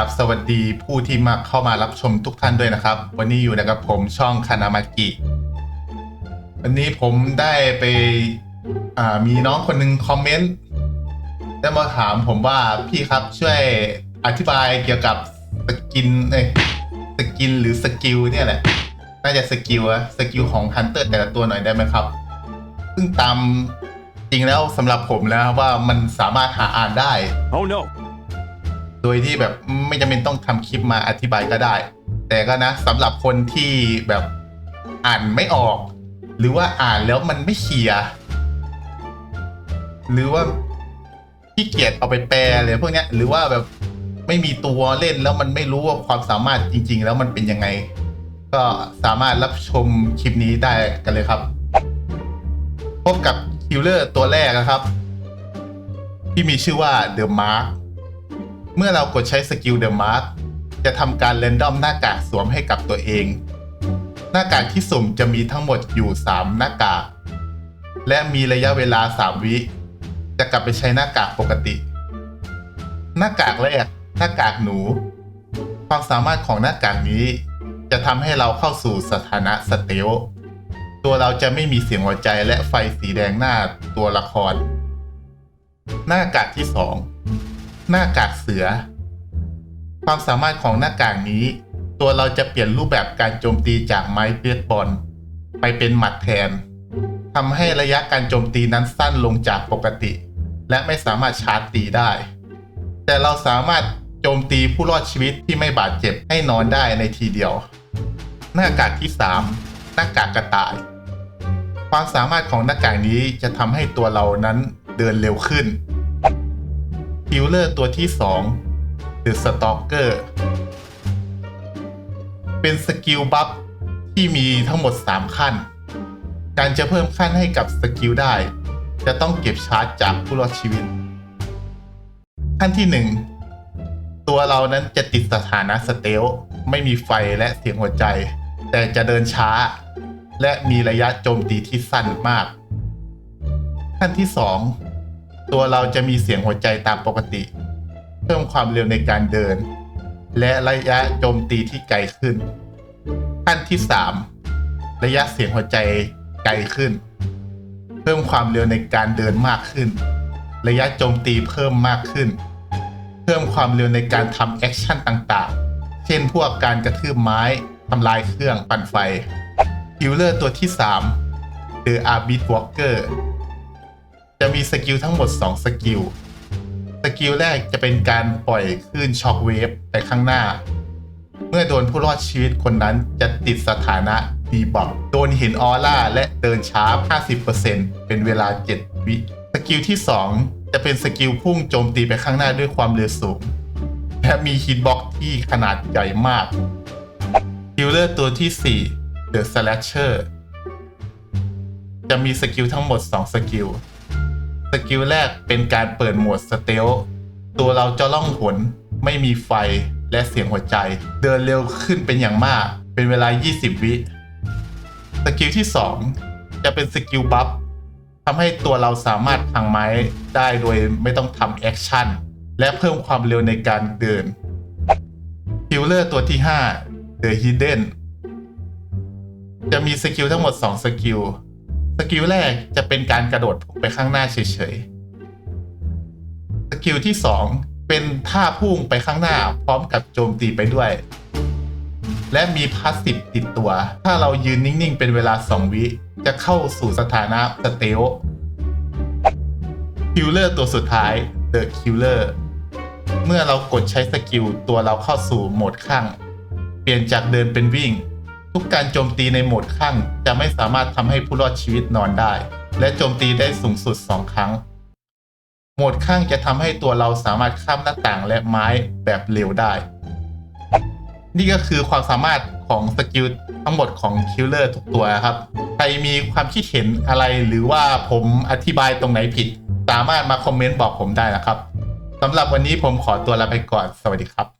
ราบสวัสดีผู้ที่มาเข้ามารับชมทุกท่านด้วยนะครับ วันนี้อยู่นะครับผมช่องคานามากิวันนี้ผมได้ไปมีน้องคนหนึ่งคอมเมนต์ได้มาถามผมว่าพี่ครับช่วยอธิบายเกี่ยวกับสกินเอ้สกินหรือสกิลเนี่ยแหละ น่าจะสกิลอะสกิลของฮันเตอร์แต่ละตัวหน่อยได้ไหมครับ ซึ่งตามจริงแล้วสำหรับผมแล้วว่ามันสามารถหาอ่านได้ Oh no! โดยที่แบบไม่จำเป็นต้องทำคลิปมาอธิบายก็ได้ แต่ก็นะสำหรับคนที่แบบอ่านไม่ออก หรือว่าอ่านแล้วมันไม่เคลียร์หรือว่าขี้เกียจเอาไปแปลเลยพวกเนี้ย หรือว่าแบบไม่มีตัวเล่นแล้วมันไม่รู้ว่าความสามารถจริง ๆ แล้วมันเป็นยังไง ก็สามารถรับชมคลิปนี้ได้กันเลยครับ พบกับคิลเลอร์ตัวแรกนะครับ ที่มีชื่อว่าเดอะมาร์ เมื่อเรากดใช้สกิล The Mark จะทำการเรนดอมหน้ากากสวมให้กับตัวเอง หน้ากากที่สุ่มจะมีทั้งหมดอยู่ 3 หน้ากาก และมีระยะเวลา 3 วิ จะกลับไปใช้หน้ากากปกติ หน้ากากแรก หน้ากากหนู ความสามารถของหน้ากากนี้ จะทำให้เราเข้าสู่สถานะสเตลตัวเราจะไม่มีเสียงหัวใจและไฟสีแดงหน้าตัวละคร หน้ากากที่สอง หน้ากากเสือ ความสามารถของหน้ากากนี้ ตัวเราจะเปลี่ยนรูปแบบการโจมตีจากไม้เปียกบอลไปเป็นหมัดแทนทำให้ระยะการโจมตีนั้นสั้นลงจากปกติ และไม่สามารถชาร์จตีได้ แต่เราสามารถโจมตีผู้รอดชีวิตที่ไม่บาดเจ็บให้นอนได้ในทีเดียว หน้ากากที่ 3 หน้ากากกระต่าย ความสามารถของหน้ากากนี้จะทำให้ตัวเรานั้นเดินเร็วขึ้น คิลเลอร์ตัวที่2 The Stalker เป็นสกิลบัฟที่มีทั้งหมด 3 ขั้น การจะเพิ่มขั้นให้กับสกิลได้ จะต้องเก็บชาร์จจากผู้รอดชีวิต ขั้นที่ 1 ตัวเรานั้นจะติดสถานะสเตลไม่มีไฟและเสียงหัวใจ แต่จะเดินช้า และมีระยะโจมตีที่สั้นมาก ขั้นที่ 2 ตัวเราจะมีเสียงหัวใจตามปกติ เพิ่มความเร็วในการเดิน และระยะโจมตีที่ไกลขึ้น ขั้นที่ 3 ระยะเสียงหัวใจไกลขึ้น เพิ่มความเร็วในการเดินมากขึ้น ระยะโจมตีเพิ่มมากขึ้น เพิ่มความเร็วในการทำแอคชั่นต่างๆ เช่นพวกการกระทืบไม้ทำลายเครื่องปั่นไฟฮิลเลอร์ตัวที่ 3 The Arbit Walker จะมีสกิลทั้งหมด 2 สกิล สกิลแรกจะเป็นการปล่อยคลื่นช็อคเวฟไปข้างหน้า เมื่อโดนผู้รอดชีวิตคนนั้นจะติดสถานะดีบัฟโดนเห็นออร่าและเดินช้า 50%เป็นเวลา 7 วิ สกิลที่ 2 จะเป็นสกิลพุ่งโจมตีไปข้างหน้าด้วยความเร็วสูง และมีฮิตบ็อกที่ขนาดใหญ่มากฮิลเลอร์ตัวที่ 4 The Slasher จะมีสกิลทั้งหมด 2 สกิล กิลแรกเป็นการเปิดโหมดสเตลตัวเราจะล่องหนไม่มีไฟและเสียงหัวใจ เดินเร็วขึ้นเป็นอย่างมาก เป็นเวลา 20 วิสกิลที่ 2 จะเป็นสกิลบัฟทำให้ตัวเราสามารถพังไม้ได้โดยไม่ต้องทำแอคชั่น และเพิ่มความเร็วในการเดินฮิลเลอร์ตัวที่ 5 The Hidden จะมีสกิลทั้งหมด 2 สกิล สกิลแรกจะเป็นการกระโดดพุ่งไปข้างหน้าเฉยๆ สกิลที่ 2 เป็นท่าพุ่งไปข้างหน้าพร้อมกับโจมตีไปด้วย และมีพาสซีฟติดตัว ถ้าเรายืนนิ่งๆ เป็นเวลา 2 วิจะเข้าสู่สถานะสเตลคิลเลอร์ตัวสุดท้าย The Killer เมื่อเรากดใช้สกิลตัวเราเข้าสู่โหมดข้าง เปลี่ยนจากเดินเป็นวิ่ง ทุกการโจมตีในโหมดข้างจะไม่สามารถทำให้ผู้รอดชีวิตนอนได้ และโจมตีได้สูงสุด 2 ครั้ง โหมดข้างจะทำให้ตัวเราสามารถข้ามหน้าต่างและไม้แบบเร็วได้ นี่ก็คือความสามารถของสกิลทั้งหมดของคิลเลอร์ทุกตัวครับ ใครมีความคิดเห็นอะไรหรือว่าผมอธิบายตรงไหนผิด สามารถมาคอมเมนต์บอกผมได้นะครับสำหรับวันนี้ผมขอตัวลาไปก่อน สวัสดีครับ